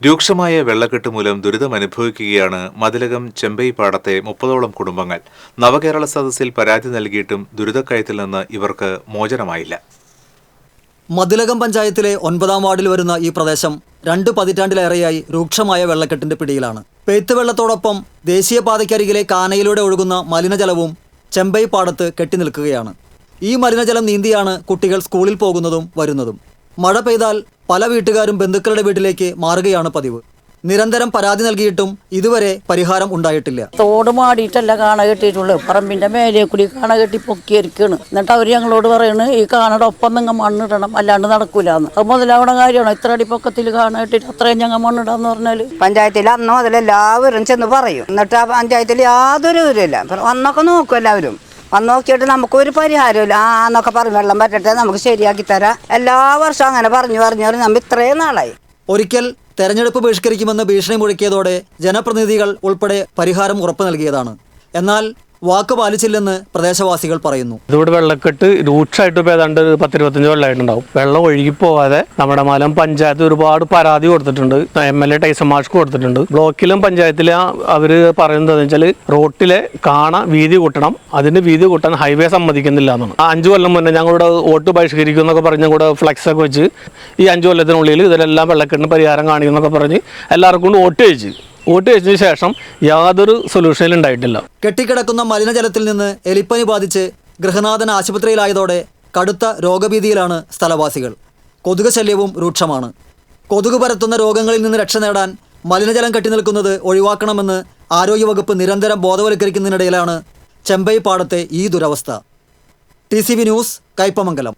രൂക്ഷമായ വെള്ളക്കെട്ട് മൂലം ദുരിതമനുഭവിക്കുകയാണ് മതിലകം ചെമ്പൈ പാടത്തെ മുപ്പതോളം കുടുംബങ്ങൾ. നവകേരള സദസ്സിൽ പരാതി നൽകിയിട്ടും ദുരിതക്കയത്തിൽ നിന്ന് ഇവർക്ക് മോചനമായില്ല. മതിലകം പഞ്ചായത്തിലെ ഒൻപതാം വാർഡിൽ വരുന്ന ഈ പ്രദേശം രണ്ട് പതിറ്റാണ്ടിലേറെയായി രൂക്ഷമായ വെള്ളക്കെട്ടിന്റെ പിടിയിലാണ്. പെയ്ത്ത് വെള്ളത്തോടൊപ്പം ദേശീയപാതയ്ക്കരികിലെ കാനയിലൂടെ ഒഴുകുന്ന മലിനജലവും ചെമ്പൈ പാടത്ത് കെട്ടിനിൽക്കുകയാണ് ഈ മലിനജലം നീന്തിയാണ് കുട്ടികൾ സ്കൂളിൽ പോകുന്നതും വരുന്നതും. മഴ പെയ്താൽ പല വീട്ടുകാരും ബന്ധുക്കളുടെ വീട്ടിലേക്ക് മാറുകയാണ് പതിവ്. നിരന്തരം പരാതി നൽകിയിട്ടും ഇതുവരെ പരിഹാരം ഉണ്ടായിട്ടില്ല. തോട് മാടിയിട്ടല്ല കാണ കെട്ടിയിട്ടുള്ളൂ പറമ്പിന്റെ മേലെ കൂടി കാണ കെട്ടി പൊക്കിയിരിക്കണ് എന്നിട്ട് അവർ ഞങ്ങളോട് പറയണ് ഈ കാണയുടെ ഒപ്പം നിങ്ങൾ മണ്ണിടണം. അല്ലാണ്ട് നടക്കൂലെന്ന്. അത് മുതലാവണ കാര്യമാണ്. ഇത്ര അടി പൊക്കത്തിൽ കാണ കെട്ടിയിട്ട് അത്രയും ഞങ്ങൾ മണ്ണിടാന്ന് പറഞ്ഞാൽ. പഞ്ചായത്തിൽ അന്ന് മുതൽ എല്ലാവരും ചെന്ന് പറയും. എന്നിട്ട് ആ പഞ്ചായത്തിൽ യാതൊരു വിവരമില്ല അന്നൊക്കെ വന്നൊക്കെ നോക്കും എല്ലാവരും. വന്ന് നോക്കിയിട്ട് നമുക്കൊരു പരിഹാരമില്ല. ആ എന്നൊക്കെ പറഞ്ഞു വെള്ളം പറ്റട്ടെ നമുക്ക് ശരിയാക്കി തരാം. എല്ലാ വർഷവും അങ്ങനെ പറഞ്ഞു പറഞ്ഞു പറഞ്ഞു. നമ്മൾ ഇത്രയും നാളായി. ഒരിക്കൽ തെരഞ്ഞെടുപ്പ് ബഹിഷ്കരിക്കുമെന്ന് ഭീഷണി മുഴക്കിയതോടെ ജനപ്രതിനിധികൾ ഉൾപ്പെടെ പരിഹാരം ഉറപ്പു നൽകിയതാണ്. എന്നാൽ വാക്ക് പാലിച്ചില്ലെന്ന് പ്രദേശവാസികൾ പറയുന്നു. ഇതിവിടെ വെള്ളക്കെട്ട് രൂക്ഷമായിട്ട് ഇപ്പോൾ ഏതാണ്ട് പത്തിരുപത്തഞ്ച് വെള്ളമായിട്ടുണ്ടാവും വെള്ളം ഒഴുകി പോവാതെ നമ്മുടെ മലം പഞ്ചായത്ത് ഒരുപാട് പരാതി കൊടുത്തിട്ടുണ്ട്. എം എൽ എ ടൈസൺ മാഷ് കൊടുത്തിട്ടുണ്ട്. ബ്ലോക്കിലും പഞ്ചായത്തിലും അവർ പറയുന്നത് വെച്ചാൽ റോട്ടിലെ കാണ വീതി കൂട്ടണം. അതിന് വീതി കൂട്ടാൻ ഹൈവേ സമ്മതിക്കുന്നില്ല എന്നാണ്. അഞ്ച് കൊല്ലം മുന്നേ ഞങ്ങളുടെ വോട്ട് ബഹിഷ്കരിക്കും എന്നൊക്കെ പറഞ്ഞ് കൂടെ ഫ്ലക്സ് ഒക്കെ വെച്ച് ഈ അഞ്ചു കൊല്ലത്തിനുള്ളിൽ ഇതിലെല്ലാം വെള്ളക്കെട്ടിന് പരിഹാരം കാണിക്കുന്നൊക്കെ പറഞ്ഞ് എല്ലാവർക്കും കൊണ്ട് വോട്ട് ചോദിച്ചു വോട്ട് ചോദിച്ചതിന് ശേഷം യാതൊരു സൊല്യൂഷനും ഉണ്ടായിട്ടില്ല. കെട്ടിക്കിടക്കുന്ന മലിനജലത്തിൽ നിന്ന് എലിപ്പനി ബാധിച്ച് ഗൃഹനാഥൻ ആശുപത്രിയിലായതോടെ കടുത്ത രോഗഭീതിയിലാണ് സ്ഥലവാസികൾ. കൊതുക് ശല്യവും രൂക്ഷമാണ്. കൊതുക് പരത്തുന്ന രോഗങ്ങളിൽ നിന്ന് രക്ഷ നേടാൻ മലിനജലം കെട്ടിനിൽക്കുന്നത് ഒഴിവാക്കണമെന്ന് ആരോഗ്യവകുപ്പ് നിരന്തരം ബോധവൽക്കരിക്കുന്നതിനിടയിലാണ് ചെമ്പൈ പാടത്തെ ഈ ദുരവസ്ഥ. T news Kaipamangalam.